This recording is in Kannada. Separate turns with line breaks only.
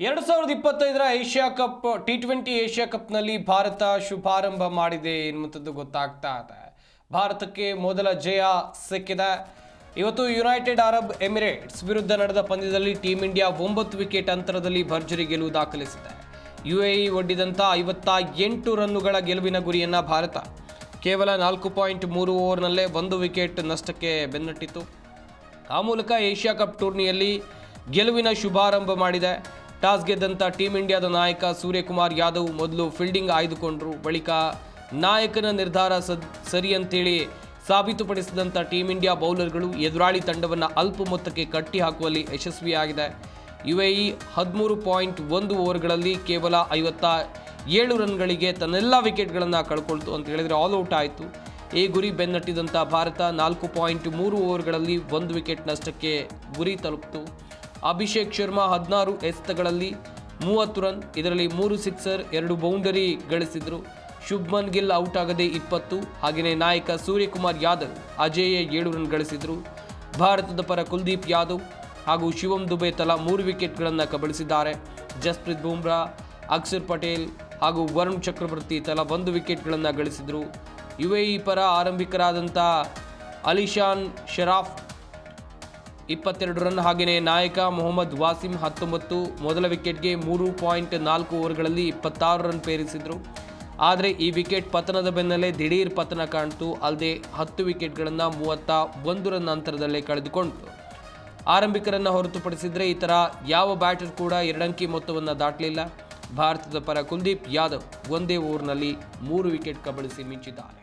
ಎರಡು ಸಾವಿರದ ಇಪ್ಪತ್ತೈದರ Asia cup T twenty Asia ಕಪ್ನಲ್ಲಿ Bharat ಶುಭಾರಂಭ ಮಾಡಿದೆ ಎನ್ನುವಂಥದ್ದು ಗೊತ್ತಾಗ್ತಾ ಇದೆ. ಭಾರತಕ್ಕೆ ಮೊದಲ ಜಯ ಸಿಕ್ಕಿದೆ. ಇವತ್ತು ಯುನೈಟೆಡ್ ಅರಬ್ ಎಮಿರೇಟ್ಸ್ ವಿರುದ್ಧ ನಡೆದ ಪಂದ್ಯದಲ್ಲಿ ಟೀಮ್ ಇಂಡಿಯಾ ಒಂಬತ್ತು ವಿಕೆಟ್ ಅಂತರದಲ್ಲಿ ಭರ್ಜರಿ ಗೆಲುವು ದಾಖಲಿಸಿದೆ. ಯುಎಇ ಒಡ್ಡಿದಂಥ ಐವತ್ತ ಎಂಟು ರನ್ನುಗಳ ಗೆಲುವಿನ ಗುರಿಯನ್ನು ಭಾರತ ಕೇವಲ ನಾಲ್ಕು ಪಾಯಿಂಟ್ ಮೂರು ಓವರ್ನಲ್ಲೇ ಒಂದು ವಿಕೆಟ್ ನಷ್ಟಕ್ಕೆ ಬೆನ್ನಟ್ಟಿತು ಆ ಮೂಲಕ ಏಷ್ಯಾ ಕಪ್ ಟೂರ್ನಿಯಲ್ಲಿ ಗೆಲುವಿನ ಶುಭಾರಂಭ ಮಾಡಿದೆ. ಟಾಸ್ ಗೆದ್ದಂಥ ಟೀಂ ಇಂಡಿಯಾದ ನಾಯಕ ಸೂರ್ಯಕುಮಾರ್ ಯಾದವ್ ಮೊದಲು ಫೀಲ್ಡಿಂಗ್ ಆಯ್ದುಕೊಂಡರು. ಬಳಿಕ ನಾಯಕನ ನಿರ್ಧಾರ ಸರಿ ಅಂತೇಳಿ ಸಾಬೀತುಪಡಿಸಿದಂಥ ಟೀಂ ಇಂಡಿಯಾ ಬೌಲರ್ಗಳು ಎದುರಾಳಿ ತಂಡವನ್ನು ಅಲ್ಪ ಮೊತ್ತಕ್ಕೆ ಕಟ್ಟಿ ಹಾಕುವಲ್ಲಿ ಯಶಸ್ವಿಯಾಗಿದೆ. ಯುಎಇ ಹದಿಮೂರು ಪಾಯಿಂಟ್ ಒಂದು ಓವರ್ಗಳಲ್ಲಿ ಕೇವಲ ಐವತ್ತ ಏಳು ರನ್ಗಳಿಗೆ ತನ್ನೆಲ್ಲ ವಿಕೆಟ್ಗಳನ್ನು ಕಳ್ಕೊಳ್ತು ಅಂತ ಹೇಳಿದರೆ ಔಟ್ ಆಯಿತು. ಈ ಗುರಿ ಬೆನ್ನಟ್ಟಿದಂಥ ಭಾರತ ನಾಲ್ಕು ಪಾಯಿಂಟ್ ಮೂರು ಓವರ್ಗಳಲ್ಲಿ ಒಂದು ವಿಕೆಟ್ ನಷ್ಟಕ್ಕೆ ಗುರಿ ತಲುಪಿತು. ಅಭಿಷೇಕ್ ಶರ್ಮಾ ಹದಿನಾರು ಎಸೆತಗಳಲ್ಲಿ ಮೂವತ್ತು ರನ್, ಇದರಲ್ಲಿ ಮೂರು ಸಿಕ್ಸರ್, ಎರಡು ಬೌಂಡರಿ ಗಳಿಸಿದರು. ಶುಭ್ಮನ್ ಗಿಲ್ ಔಟ್ ಆಗದೆ ಇಪ್ಪತ್ತು ಹಾಗೆಯೇ ನಾಯಕ ಸೂರ್ಯಕುಮಾರ್ ಯಾದವ್ ಅಜೇಯ ಏಳು ರನ್ ಗಳಿಸಿದರು. ಭಾರತದ ಪರ ಕುಲ್ದೀಪ್ ಯಾದವ್ ಹಾಗೂ ಶಿವಂ ದುಬೆ ತಲಾ ಮೂರು ವಿಕೆಟ್ಗಳನ್ನು ಕಬಳಿಸಿದ್ದಾರೆ. ಜಸ್ಪ್ರೀತ್ ಬುಮ್ರಾ ಅಕ್ಷರ್ ಪಟೇಲ್ ಹಾಗೂ ವರುಣ್ ಚಕ್ರವರ್ತಿ ತಲಾ ಒಂದು ವಿಕೆಟ್ಗಳನ್ನು ಗಳಿಸಿದರು. ಯುಎಇ ಪರ ಆರಂಭಿಕರಾದಂಥ ಅಲಿಶಾನ್ ಶರಾಫ್ ಇಪ್ಪತ್ತೆರಡು ರನ್ ಹಾಗೆಯೇ ನಾಯಕ ಮೊಹಮ್ಮದ್ ವಾಸಿಂ ಹತ್ತೊಂಬತ್ತು ಮೊದಲ ವಿಕೆಟ್ಗೆ ಮೂರು ಪಾಯಿಂಟ್ ನಾಲ್ಕು ಓವರ್ಗಳಲ್ಲಿ ಇಪ್ಪತ್ತಾರು ರನ್ ಪೇರಿಸಿದರು. ಆದರೆ ಈ ವಿಕೆಟ್ ಪತನದ ಬೆನ್ನಲ್ಲೇ ದಿಢೀರ್ ಪತನ ಕಾಣ್ತು. ಅಲ್ಲದೆ ಹತ್ತು ವಿಕೆಟ್ಗಳನ್ನು ಮೂವತ್ತ ಒಂದು ರನ್ ಅಂತರದಲ್ಲೇ ಕಳೆದುಕೊಂಡಿತು ಆರಂಭಿಕರನ್ನು ಹೊರತುಪಡಿಸಿದರೆ ಈ ಥರ ಯಾವ ಬ್ಯಾಟರ್ ಕೂಡ ಎರಡಂಕಿ ಮೊತ್ತವನ್ನು ದಾಟಲಿಲ್ಲ. ಭಾರತದ ಪರ ಕುಲ್ದೀಪ್ ಯಾದವ್ ಒಂದೇ ಓವರ್ನಲ್ಲಿ ಮೂರು ವಿಕೆಟ್ ಕಬಳಿಸಿ ಮಿಂಚಿದ್ದಾರೆ.